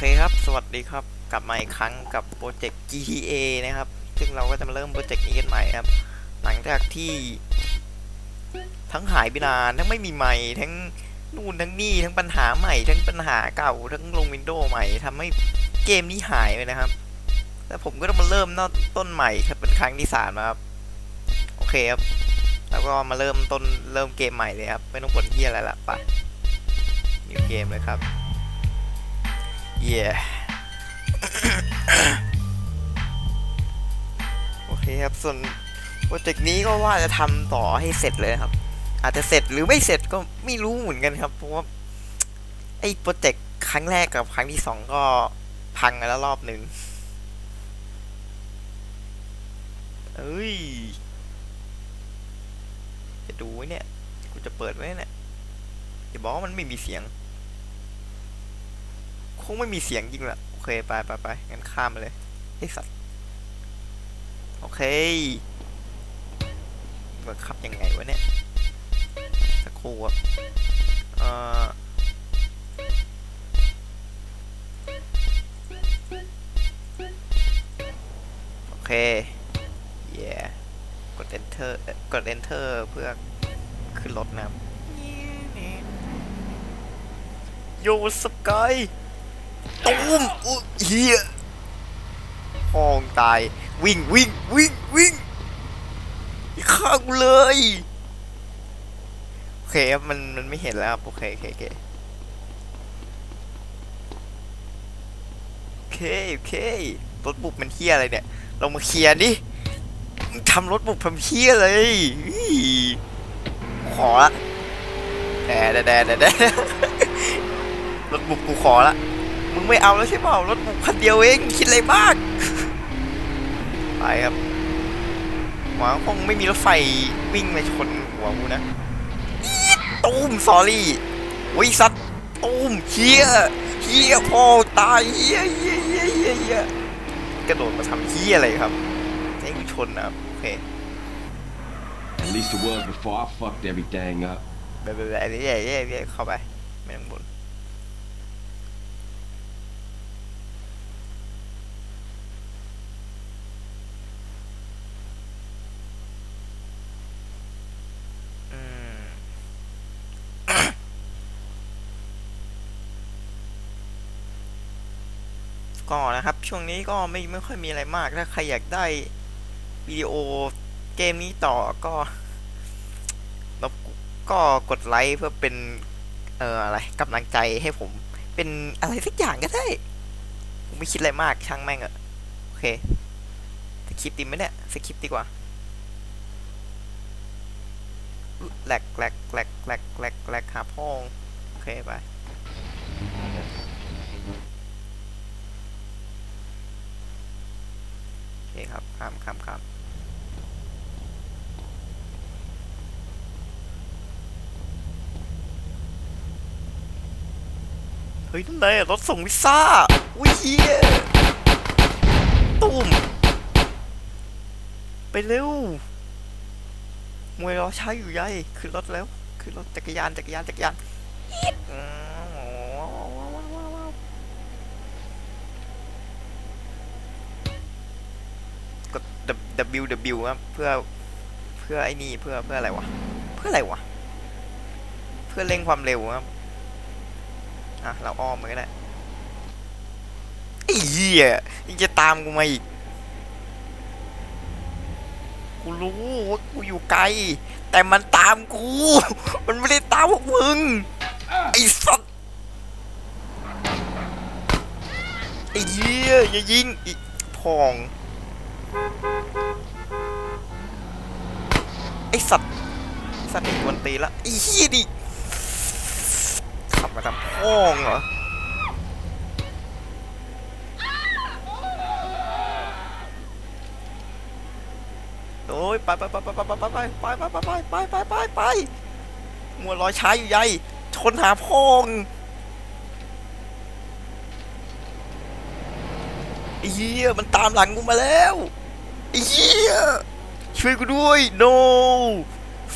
เคครับ สวัสดีครับ กลับมาอีกครั้งกับโปรเจกต์ GTA นะครับ ซึ่งเราก็จะมาเริ่มโปรเจกต์นี้กันใหม่ครับ หลังจากที่ ทั้งหายไปนานทั้งไม่มีใหม่ ทั้งนู่นทั้งนี่ ทั้งปัญหาใหม่ ทั้งปัญหาเก่า ทั้งลงวินโดว์ใหม่ทำให้เกมนี้หายไปนะครับแล้วผมก็ต้องมาเริ่มต้นใหม่ครับ เป็นครั้งที่สามครับ โอเคครับ แล้วก็มาเริ่มต้นเริ่มเกมใหม่เลยครับ ไม่ต้องผลที่อะไรละไปนิวเกมเลยครับ เย่โอเคครับ ส่วนโปรเจกต์นี้ก็ว่าจะทำต่อให้เสร็จเลยครับ อาจจะเสร็จหรือไม่เสร็จก็ไม่รู้เหมือนกันครับ เพราะว่าไอ้โปรเจกต์ครั้งแรกกับครั้งที่สองก็พังไปแล้วรอบหนึ่งเอ้ย จะดูไว้เนี่ย กูจะเปิดไว้เนี่ยอย่าบอกว่ามันไม่มีเสียง คงไม่มีเสียงจริงแหละโอเคไปไปไปงั้นข้ามเลยไอสัตว์โอเคมันขับยังไงวะเนี่ยสักครู่ครับเอ่อโอเคเย่กด enter เอ่อกด enter เพื่อขึ้นรถนะครับโยสกาย ตูมอุ๊ยเฮียห้องตาย วิ่งวิ่งวิ่งวิ่งข้างกูเลยโอเคครับมันมันไม่เห็นแล้วครับโอเคโอเคโอเคโอเคโอเครถบุบมันเฮียอะไรเนี่ยลงมาเคลียร์ดิทำรถบุบทำเฮียเลยอี้ขอละแดดแดดแดดแดดรถบุบกูขอละ มึงไม่เอาแล้วใช่เปล่ารถบุบคันเดียวเองคิดอะไรมาก ไปครับหวังคงไม่มีรถไฟวิ่งมาชนหัวกูนะอี๊ดตูมสอรี่วิสัตว์ตูมเฮียเฮียพ่อตายเฮียเฮียเฮียเฮียเฮียกระโดดมาทำเฮียอะไรครับให้กูชนนะครับโอเค At least it was before I fucked everything up. ไปไปไปเรื่อยๆเรื่อยๆเรื่อยๆเข้าไปไม่ต้องบน ก็นะครับ ช่วงนี้ก็ไม่ไม่ค่อยมีอะไรมาก ถ้าใครอยากได้วิดีโอเกมนี้ต่อก็ล้วก็กดไลค์เพื่อเป็น เอ่ออะไรกำลังใจให้ผม เป็นอะไรสักอย่างก็ได้ ผมไม่คิดอะไรมากช่างแม่งอะโอเคสคริปต์ดีไหมเนี่ยสคริปต์ดีกว่าแหลกแหลกแหลกแหลกแหลกแหลกหาพ่องโอเคไป โอเครับข้ามข้ามข้ามเฮ้ยนั่นไงรถส่งพิซ่าอุ้ยเฮียตุ้ม ไปเร็ว มวยรอช้าอยู่ใหญ่ขึ้นรถแล้ว ขึ้นรถจักรยานจักรยานจักรยานอี๊ดอืมก W W ครับเพื่อเพื่อไอ้นี่เพื่อเพื่ออะไรวะเพื่ออะไรวะเพื่อเร่งความเร็วครับอะเราอ้อมมันก็ได้ไอ้เหี้ยยังจะตามกูมาอีกกูรู้ว่ากูอยู่ไกล แต่มันตามกู มันไม่ได้ตามพวกมึงไอ้สัตว์ไอ้เหี้ยอย่ายิงอีกพอง อ้สัตว์สัตว์อีกวนตีละไอ้เหี้ยดิขับมาทำห้องเหรอโอ้ยไปไปไปไปไปไปไปไปไปไปไปไปไปไปไปมัวรอยช้าอยู่ใหญ่ชนหาพองไอ้เหี้ยมันตามหลังกูมาแล้วไอ้เหี้ย ช่วยกูด้วย no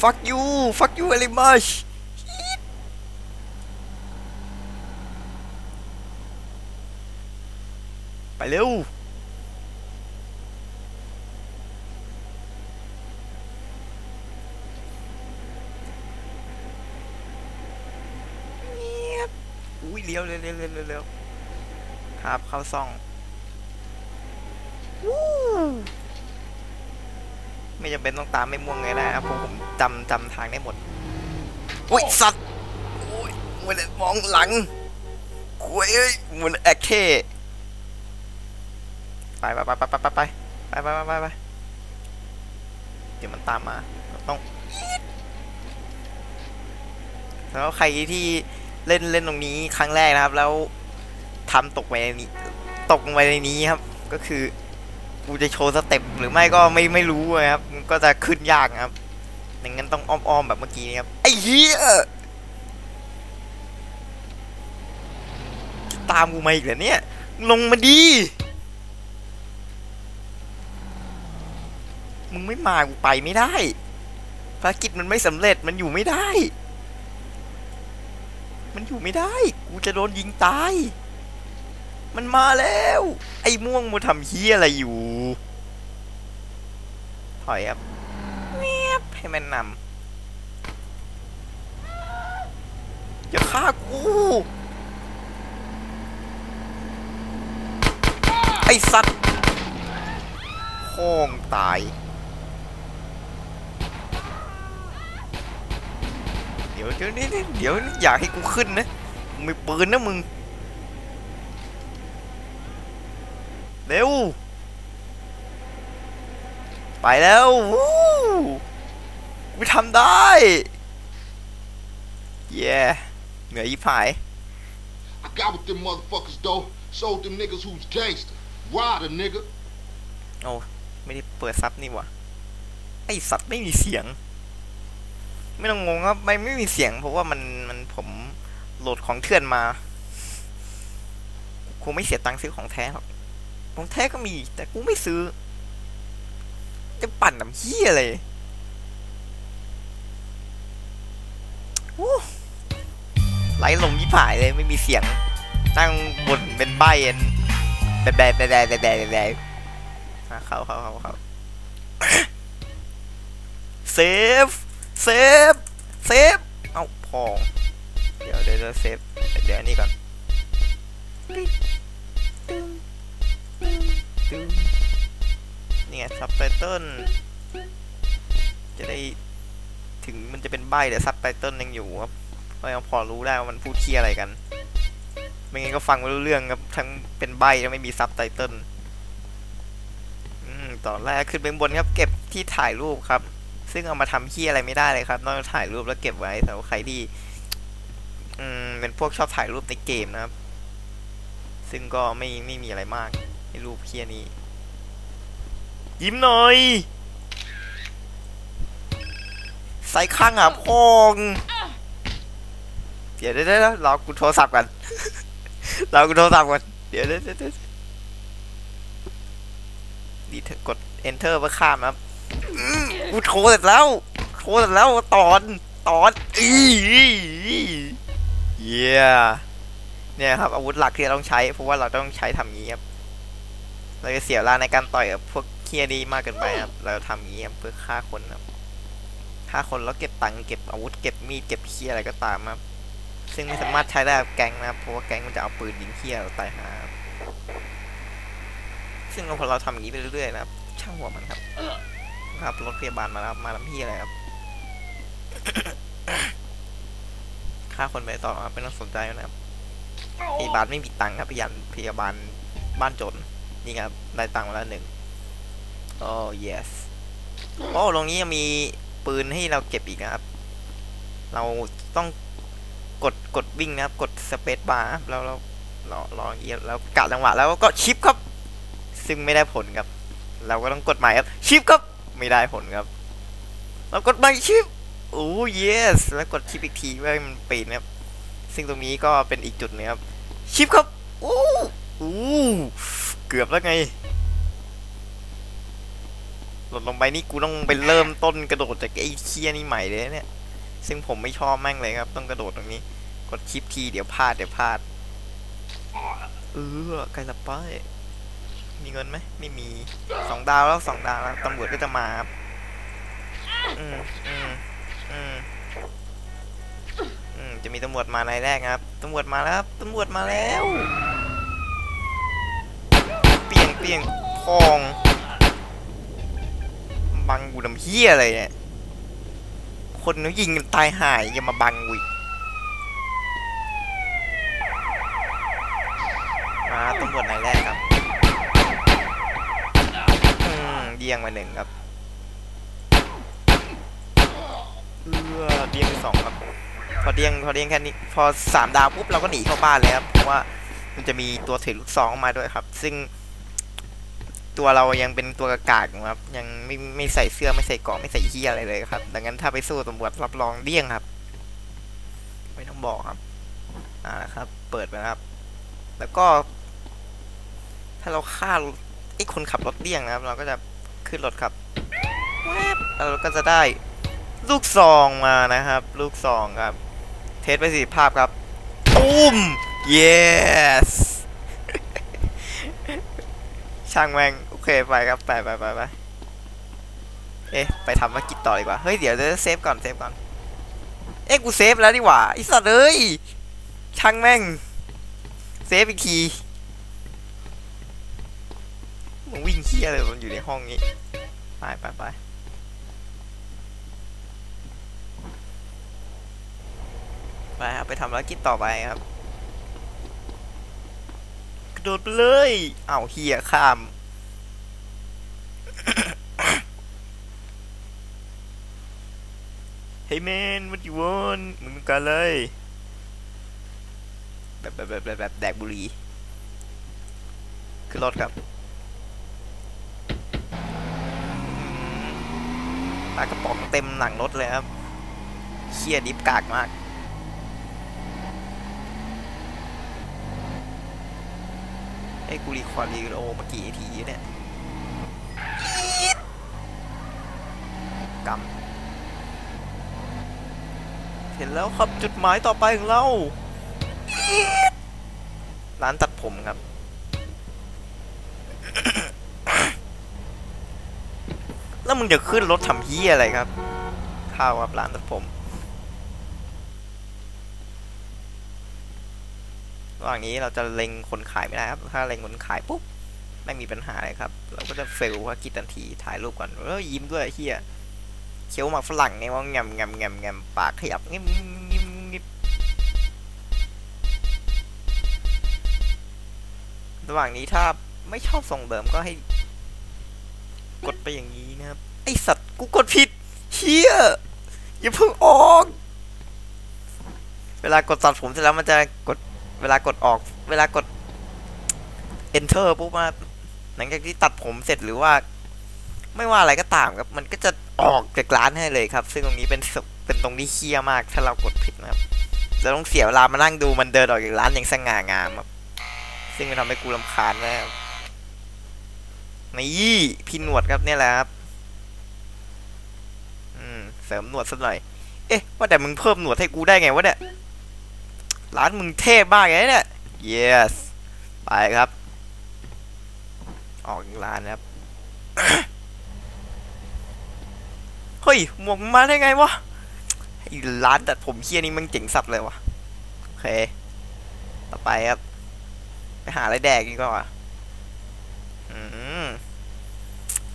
fuck you fuck you very much ไปเร็วอุ้ยเลี้ยวเร็วเร็วเร็วเร็วเร็วครับเข้าซ่องวู้ ไม่จำเป็นต้องตามไม่ม่วงไงได้ครับผมผมจำจำทางได้หมดอุ้ยสัตว์โอ้ยมันมองหลังคุยเอ้ยมันแอคเทไปไปไปไปไปไปไปไปไปไปไปเดี๋ยวมันตามมาเราต้องแล้วใครที่เล่นเล่นตรงนี้ครั้งแรกนะครับ แล้วทำตกไปในนี้ ตกลงไปในนี้ครับ ก็คือ กูจะโชว์สเต็ปหรือไม่ก็ไม่ไม่รู้อะครับ ก็จะขึ้นยากครับดังนั้นต้องอ้อมๆแบบเมื่อกี้นี้ครับ ไอ้เหี้ยตามกูมาอีกเหรอเนี่ย ลงมาดี มึงไม่มากูไปไม่ได้ ภารกิจมันไม่สำเร็จมันอยู่ไม่ได้ มันอยู่ไม่ได้ กูจะโดนยิงตาย มันมาแล้ว ไอ้ม่วงมาทำเฮียอะไรอยู่ ถอยครับเงียบให้มันนำอย่าฆ่ากู ไอ้สัตว์โค้งตาย เดี๋ยวเดี๋ยวนี่เดี๋ยวอยากให้กูขึ้นนะมึงมีปืนนะมึง เร็วไปแล้ววู้กูทำได้เย้เหนื่อยยิบหาย I got with them motherfuckers though. Sold them niggas who's gangster. Ride a nigga. ไม่ได้เปิดซับนี่หวะไอสัตว์ไม่มีเสียง ไม่ต้องงงครับไม่ไม่มีเสียง เพราะว่ามันมันผมโหลดของเถื่อนมาคงไม่เสียตังค์ซื้อของแท้หรอก ของแท้ก็มี แต่กูไม่ซื้อ จะปั่นน้ำเหี้ยอะไรไหลลมยี่ผายเลยไม่มีเสียง ตั้งบนเป็นใบเอ็นแบบแบบแบบแบบแบบแบบแบเข้าเข้าเข้าเข้าเซฟ เซฟ เซฟ เอ้าพอง เดี๋ยวเดี๋ยวเซฟ เดี๋ยวนี้ก่อน ตึ้งนี่ไงซับไตเติลจะได้ถึงมันจะเป็นใบแต่ซับไตเติลยังอยู่ครับก็ยังพอรู้ได้ว่ามันพูดเคียอะไรกัน ไม่งั้นก็ฟังไม่รู้เรื่องครับทั้งเป็นใบแล้วไม่มีซับไตเติลอืมตอนแรกขึ้นไปบนครับ เก็บที่ถ่ายรูปครับ ซึ่งเอามาทำเฮียอะไรไม่ได้เลยครับนอกจากถ่ายรูปแล้วเก็บไว้สำหรับใครที่อืมเป็นพวกชอบถ่ายรูปในเกมนะครับ ซึ่งก็ไม่ไม่มีอะไรมาก ในรูปเฮียนี้ ยิ้มหน่อย ใส่ข้างอะพองเดี๋ยวเดี๋ยวเดี๋ยวรอกูโทรศัพท์กันรอกูโทรศัพท์ก่อนเดี๋ยวเดี๋ยวเดี๋ยวเดี๋ยวดีเธอกด enter เพื่อข้ามครับกูโทรเสร็จแล้วโทรเสร็จแล้วตอนตอนอีเยี่ยเนี่ยครับอาวุธหลักที่เราต้องใช้เพราะว่าเราต้องใช้ทำงี้ครับ เราจะเสียเวลาในการต่อยกับพวกเคียดีมากเกินไปครับเราทำงี้ครับเพื่อฆ่าคนครับฆ่าคนแล้วเก็บตังค์เก็บอาวุธเก็บมีดเก็บเคียอะไรก็ตามครับซึ่งไม่สามารถใช้ได้กับแก๊งนะครับเพราะว่าแก๊งมันจะเอาปืนยิงเคียเราตายหาซึ่งเราพอเราทำอย่างนี้ไปเรื่อยๆนะครับช่างหัวมันครับ ครับรถพยาบาลมาแล้วมาลำพี่อะไรครับค่าคนไปต่อครับไม่ต้องสนใจนะครับพยาบาลไม่มีตังค์ครับพยาบาลพยาบาลบ้านจน นี่ครับได้ตังค์มาแล้วหนึ่งโอ้ yes โอ้ตรงนี้ยังมีปืนให้เราเก็บอีกนะครับ เราต้องกดกดวิ่งนะครับ กดสเปซบาร์แล้วเรารอรออย่างเงี้ยแล้วกะจังหวะแล้วก็ชิปครับ ซึ่งไม่ได้ผลครับ เราก็ต้องกดใหม่ครับชิปครับไม่ได้ผลครับ เรากดใหม่ชิปโอ้ yes แล้วกดชิปอีกทีเพื่อให้มันปีนครับ ซึ่งตรงนี้ก็เป็นอีกจุดหนึงครับ ชิปครับโอ้โอ้ เกือบแล้วไงหล่นลงไปนี่กูต้องไปเริ่มต้นกระโดดจากไอ้เคียนี่ใหม่เลยเนี่ย ซึ่งผมไม่ชอบแม่งเลยครับ ต้องกระโดดตรงนี้ กดชิปทีเดี๋ยวพลาดเดี๋ยวพลาด เออไกลละไปมีเงินไหมไม่มีสองดาวแล้วสองดาวแล้วตำรวจก็จะมาครับอืมอืมอืมอืมจะมีตำรวจมาในแรกครับตำรวจมาแล้วครับตำรวจมาแล้ว เปียงเปียงพองบังกูน้ำเฮี้ยอะไรเนี่ย คนเขายิงกันตายหายยังมาบังกูอีกมาตำรวจนายแรกครับอืมเดียงมาหนึ่งครับเออเดียงสองครับ พอเดียงพอเดียงแค่นี้ พอสามดาวปุ๊บเราก็หนีเข้าบ้านเลยครับเพราะว่ามันจะมีตัวถือลูกซองมาด้วยครับ ซึ่ง ตัวเรายังเป็นตัวกากากครับ ยังไม่ไม่ใส่เสื้อไม่ใส่เกราะไม่ใส่เฮียอะไรเลยครับ ดังนั้นถ้าไปสู้ตำรวจรับรองเดี้ยงครับ ไม่ต้องบอกครับ อ่านะครับ เปิดไปครับ แล้วก็ ถ้าเราฆ่าไอ้คนขับรถเดี้ยงนะครับ เราก็จะขึ้นรถครับแวบแล้วเราก็จะได้ลูกซองมานะครับ ลูกซองครับ เทสไปสิภาพครับตุ้ม yes ช่างแม่งโอเคไปครับไปไปไปไปเอ๊ะไปทำภารกิจต่อดีกว่าเฮ้ยเดี๋ยวจะเซฟก่อนเซฟก่อนเอ๊ะกูเซฟแล้วดีกว่าไอสัตว์เอ้ยช่างแม่งเซฟอีกทีมึงวิ่งเฮียเลยมันอยู่ในห้องนี้ไปไปไปไปครับไปทำภารกิจต่อไปครับ ระโดดไปเลยเอ้าเฮียข้ามเฮ้ยแมนวั t ยูวอนมึงต้องการเลยแบบแบบแบบแบบแบบแดกบุหรี่ขึ้นรถครับปลากระป๋องเต็มหลังรถเลยครับเฮียดิฟกากมาก ไอ้กูรีคอร์ดรีโอมากี่ทีเนี่ยกำเห็นแล้วครับจุดหมายต่อไปของเราร้านตัดผมครับ แล้วมึงจะขึ้นรถทำเฮียอะไรครับ ข้าวครับร้านตัดผม ระหว่างนี้เราจะเล็งคนขายไม่ได้ครับ ถ้าเล็งคนขายปุ๊บไม่มีปัญหาเลยครับ เราก็จะเฟลภากิจทันทีถ่ายรูปก่อนแล้วยิ้มด้วยเฮียเคี้ยวหมากฝรั่งไงว่างำงำงำงำปากขยับงิบงิบงิบงิบระหว่างนี้ถ้าไม่ชอบส่งเดิมก็ให้ กดไปอย่างนี้นะครับ ไอสัตว์กูกดผิดเฮียอย่าเพิ่งออก เวลากดตัดผมเสร็จแล้วมันจะกด เวลากดออก เวลากด enter ปุ๊บมา หลังจากที่ตัดผมเสร็จหรือว่า ไม่ว่าอะไรก็ตามครับ มันก็จะออกจากร้านให้เลยครับ ซึ่งตรงนี้เป็นเป็นตรงที่เคี้ยมาก ถ้าเรากดผิดนะครับจะต้องเสียเวลามานั่งดูมันเดินออกจากร้านอย่างสง่างามครับ ซึ่งมันทำให้กูรำคาญแล้วนี่พี่หนวดครับเนี่ยแหละครับ อืม เสริมหนวดสักหน่อย เอ๊ะ ว่าแต่มึงเพิ่มหนวดให้กูได้ไงวะเนี่ย ร้านมึงเทพมากไงเนี่ย yes ไปครับ ออกจากร้านครับ เฮ้ย หมวกมึงมาได้ไงวะไอร้านตัดผมเคียนี่มันเจ๋งสัตว์เลยวะโอเค ต่อไปครับ ไปหาอะไรแดกดีกว่อืม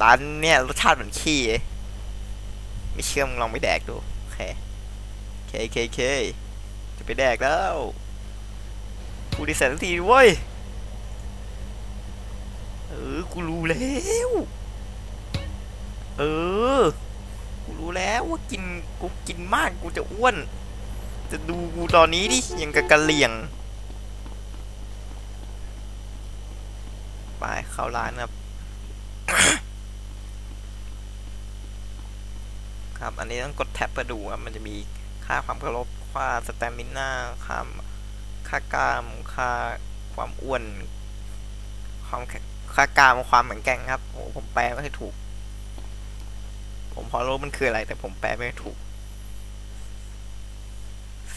ร้านเนี่ยรสชาติเหมือนขี้ไม่เชื่อมึงลองไปแดกดู โอเค เคเคเค จะไปแดกแล้วกูดีเสร็จทันทีเว้ยเออกูรู้แล้วเออกูรู้แล้วว่ากินกูกินมากกูจะอ้วน จะดูกูตอนนี้ดิยังกับกะเหลี่ยงไปเข้าร้านครับครับ อันนี้ต้องกดแท็บมาดูครับมันจะมีค่าความเคารพ ค่าสแตมิน่าค่าค่ากล้ามค่าความอ้วนความค่ากล้ามความแข็งแกร่งครับโอ้ผมแปลไม่ถูก ผมพอรู้มันคืออะไร แต่ผมแปลไม่ถูก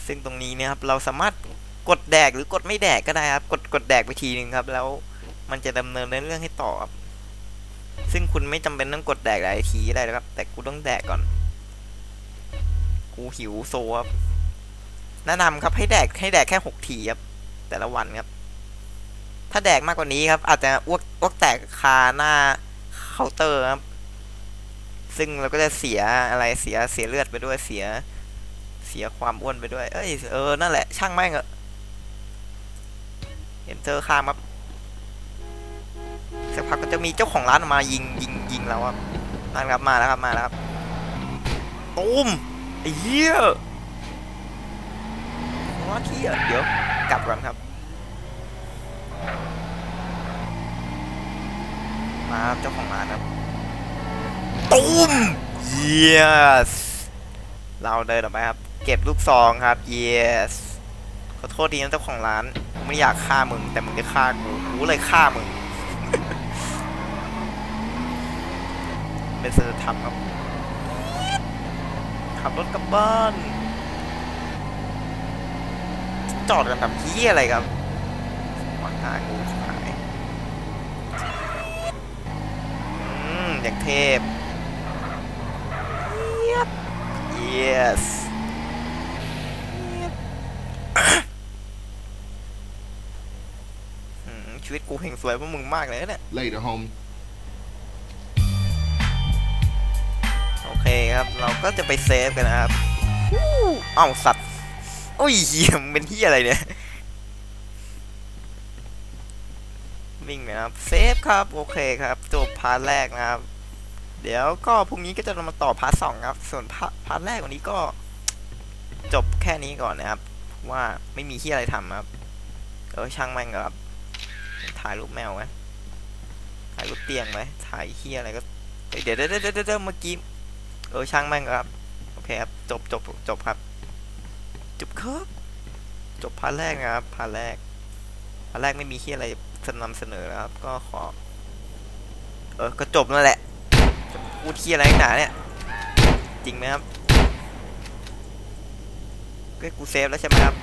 ซึ่งตรงนี้เนี่ยครับเราสามารถกดแดกหรือกดไม่แดกก็ได้ครับ กดกดแดกไปทีนึงครับ แล้วมันจะดำเนินเรื่องให้ต่อครับซึ่งคุณไม่จำเป็นต้องกดแดกหลายทีก็ได้นะครับ แต่กูต้องแดกก่อน กูหิวโซครับ แนะนำครับให้แดกให้แดกแค่หกทีครับ แต่ละวันครับ ถ้าแดกมากกว่านี้ครับ อาจจะอ้วกอ้วกแตกคาหน้าเคาน์เตอร์ครับ ซึ่งเราก็จะเสียอะไรเสียเสียเลือดไปด้วยเสีย เสียความอ้วนไปด้วย เอ้ยเออนั่นแหละช่างแม่งอะเห็นเจอข้ามครับสักพักก็จะมีเจ้าของร้านมายิงยิงยิงเราครับนั่นครับมาแล้วครับมาแล้วครับตูมไอ้เหี้ย ว่าเหี้ยเดี๋ยวกลับก่อนครับ มาเจ้าของร้านครับตูม yes เราเดินออกไปครับ เก็บลูกซองครับ yes ขอโทษทีนะเจ้าของร้านไม่อยากฆ่ามึง แต่มึงจะฆ่ากูกูเลยฆ่ามึงเป็นสัจธรรมครับขับรถกลับบ้าน จอดกันแบบที่อะไรครับขวางทางกูชิบหายอืมอย่างเทพ Yep. yes อืมชีวิตกูเฮงสวยเพราะมึงมากเลยนะเนี่ย Later, homie. โอเคครับ เราก็จะไปเซฟกันนะครับวู้เอ้าสัตว์โอ้ยเหี้ยมเป็นที่อะไรเนี่ยวิ่งนะครับเซฟครับโอเคครับจบพาร์ทแรกนะครับ เดี๋ยวก็พรุ่งนี้ก็จะมาต่อพาร์ทสองครับ ส่วนพาร์ทแรกวันนี้ก็ จบแค่นี้ก่อนนะครับ ว่าไม่มีที่อะไรทำครับเออช่างแม่งครับ ถ่ายรูปแมวไหมถ่ายรูปเตียงไหมถ่ายเฮียอะไรก็เดี๋ยวเดี๋ยวเดี๋ยวเดี๋ยวเมื่อกี้เออช่างแม่งครับโอเคครับจบจบจบครับ จบครับ จบพาร์ทแรกนะครับพาร์ทแรกพาร์ทแรกไม่มีที่อะไรจะนำเสนอแล้วครับ ก็ขอ เออ ก็จบนั่นแหละ จะพูดที่อะไรหนาเนี่ย จริงไหมครับก็กูเซฟแล้วใช่ไหมครับ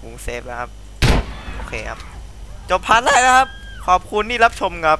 กูเซฟแล้วครับ โอเคครับ จบพาร์ทแรกนะครับ ขอบคุณที่รับชมครับ